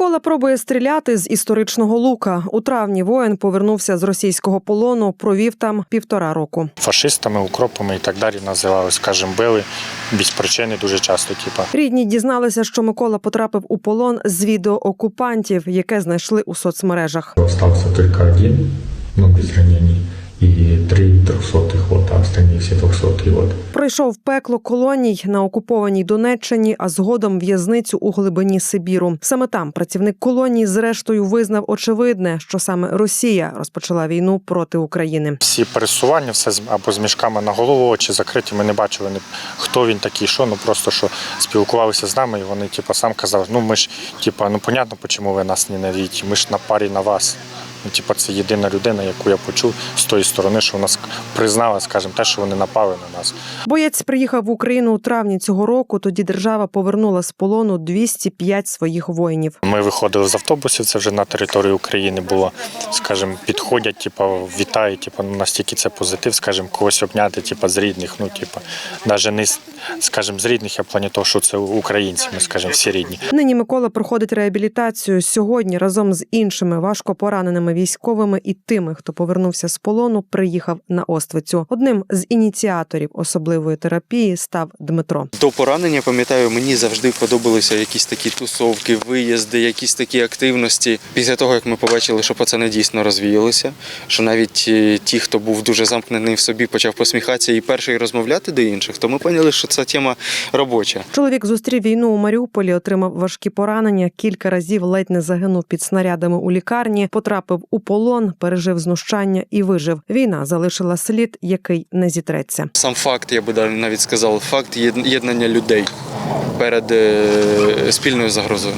Микола пробує стріляти з історичного лука. У травні воїн повернувся з російського полону, провів там півтора року. фашистами, укропами і так далі називали, скажімо, били без причини дуже часто. Типа Рідні дізналися, що Микола потрапив у полон з відео окупантів, яке знайшли у соцмережах. Остался только один, но без ранений, 200-х, от, останні всі 200-ті. От. Пройшов пекло колоній на окупованій Донеччині, а згодом в'язницю у глибині Сибіру. Саме там працівник колонії, зрештою, визнав очевидне, що саме Росія розпочала війну проти України. Всі пересування, все або з мішками на голову, очі закриті. Ми не бачили хто він такий, що ну просто що спілкувалися з нами, і вони типу, сам казав: ну ми ж типу, ну понятно, чому ви нас ненавидите, Ми ж на парі на вас. Ну, типу, це єдина людина, яку я почув з тої сторони, що вона признала, скажімо, те, що вони напали на нас. Боєць приїхав в Україну у травні цього року. Тоді держава повернула з полону 205 своїх воїнів. Ми виходили з автобусів, це вже на території України було. Скажімо, підходять, типу, вітають, типу, ну настільки це позитив, скажімо, когось обняти, типу, з рідних. Ну, типу, навіть не скажімо, з рідних, я плані того, що це українці, ми скажімо, всі рідні. Нині Микола проходить реабілітацію сьогодні разом з іншими важко пораненими військовими і тими, хто повернувся з полону, приїхав на Оствицю. Одним з ініціаторів особливої терапії став Дмитро. До поранення, пам'ятаю, мені завжди подобалися якісь такі тусовки, виїзди, якісь такі активності. Після того, як ми побачили, що пацани дійсно розвіялися, що навіть е, ті, хто був дуже замкнений в собі, почав посміхатися і перший розмовляти до інших, то ми поняли, що ця тема робоча. Чоловік зустрів війну у Маріуполі, отримав важкі поранення. Кілька разів ледь не загинув під снарядами у лікарні, потрапив у полон, пережив знущання і вижив. Війна залишила слід, який не зітреться. Сам факт, я би далі навіть сказав, факт єднання людей перед е, спільною загрозою,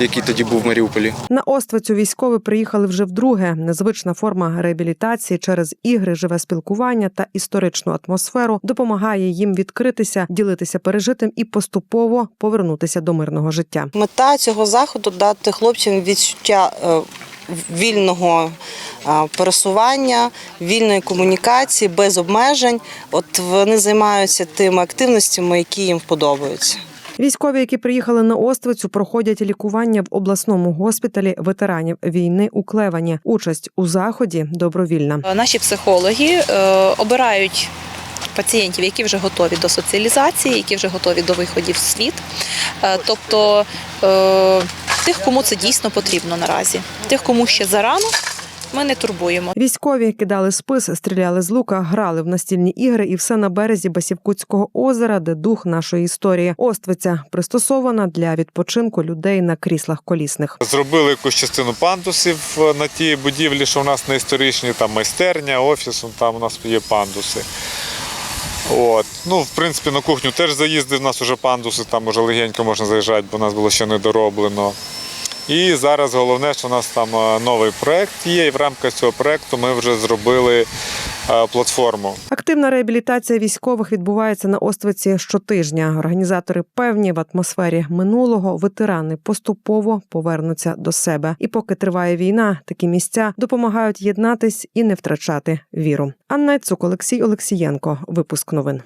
який тоді був в Маріуполі. На Оствицю військові приїхали вже вдруге. Незвична форма реабілітації через ігри, живе спілкування та історичну атмосферу допомагає їм відкритися, ділитися пережитим і поступово повернутися до мирного життя. Мета цього заходу дати хлопцям відчуття е, вільного е, пересування, вільної комунікації без обмежень. От вони займаються тими активностями, які їм подобаються. Військові, які приїхали на Оствицю, проходять лікування в обласному госпіталі ветеранів війни у Клевані. Участь у заході добровільна. Наші психологи е, обирають пацієнтів, які вже готові до соціалізації, які вже готові до виходів в світ. Е, Тобто е, тих, кому це дійсно потрібно наразі, тих, кому ще зарано, ми не турбуємо. Військові кидали спис, стріляли з лука, грали в настільні ігри, і все на березі Басівкутського озера, де дух нашої історії. Оствиця пристосована для відпочинку людей на кріслах колісних. Зробили якусь частину пандусів е, на тій будівлі, що в нас на історичній, там майстерня, офіс, там у нас є пандуси. От. Ну, в принципі, на кухню теж заїздив, у нас вже пандуси, там вже легенько можна заїжджати, бо у нас було ще не дороблено. І зараз головне, що у нас там е, новий проєкт є, і в рамках цього проєкту ми вже зробили е, платформу. Активна реабілітація військових відбувається на Оствиці щотижня. Організатори певні в атмосфері минулого ветерани поступово повернуться до себе. І поки триває війна, такі місця допомагають єднатись і не втрачати віру. Анна Цук, Олексій Олексієнко. Випуск новин.